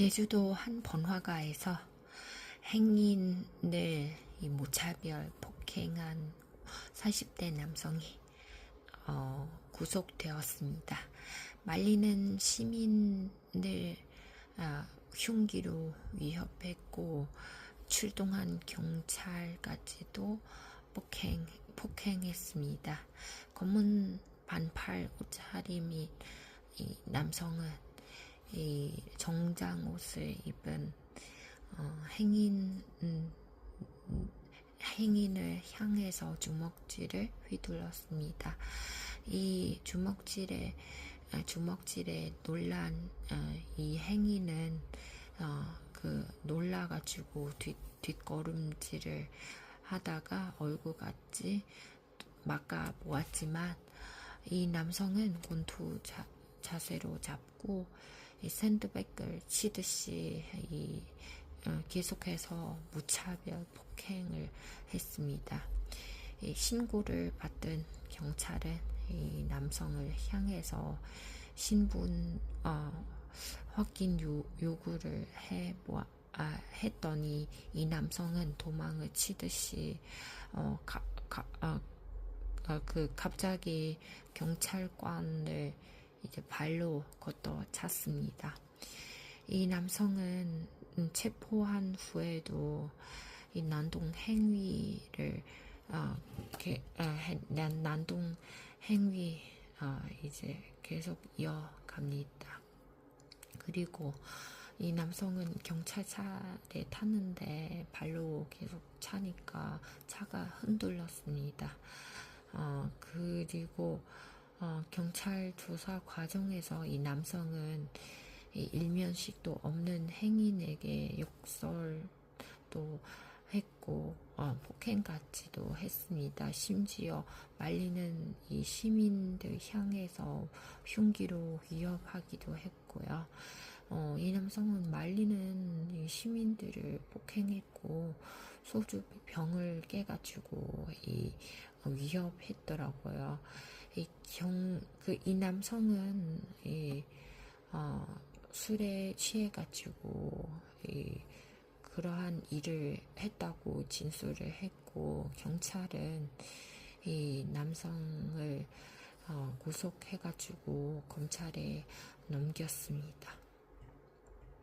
제주도 한 번화가에서 행인을 이 무차별 폭행한 40대 남성이 어, 구속되었습니다. 말리는 시민을 아, 흉기로 위협했고 출동한 경찰까지도 폭행, 폭행했습니다. 검은 반팔 옷차림인 이 남성은 이 정장 옷을 입은 어, 행인 음, 음, 행인을 향해서 주먹질을 휘둘렀습니다. 이 주먹질에 아, 주먹질에 놀란 어, 이 행인은 어, 그 놀라가지고 뒷 뒷걸음질을 하다가 얼굴같이 막아 보았지만 이 남성은 곤투 자, 자세로 잡고 이 샌드백을 치듯이 이 어, 계속해서 무차별 폭행을 했습니다. 이 신고를 받은 경찰은 이 남성을 향해서 신분 어, 확인 요, 요구를 해 보아, 아, 했더니 이 남성은 도망을 치듯이 어, 가, 가, 어, 어, 그 갑자기 경찰관을 이제 발로 걷어 찼습니다. 이 남성은 음, 체포한 후에도 이 난동 행위를 어, 게, 어, 난동 행위 어, 이제 계속 이어갑니다. 그리고 이 남성은 경찰차에 탔는데 발로 계속 차니까 차가 흔들렸습니다. 어, 그리고 어, 경찰 조사 과정에서 이 남성은 이 일면식도 없는 행인에게 욕설도 했고 어, 폭행까지도 했습니다. 심지어 말리는 이 시민들 향해서 흉기로 위협하기도 했고요. 어, 이 남성은 말리는 이 시민들을 폭행했고 소주 병을 깨가지고 이 어, 위협했더라고요. 이 경, 그, 이 남성은, 이, 어, 술에 취해가지고, 이, 그러한 일을 했다고 진술을 했고, 경찰은 이 남성을 어, 구속해가지고 검찰에 넘겼습니다.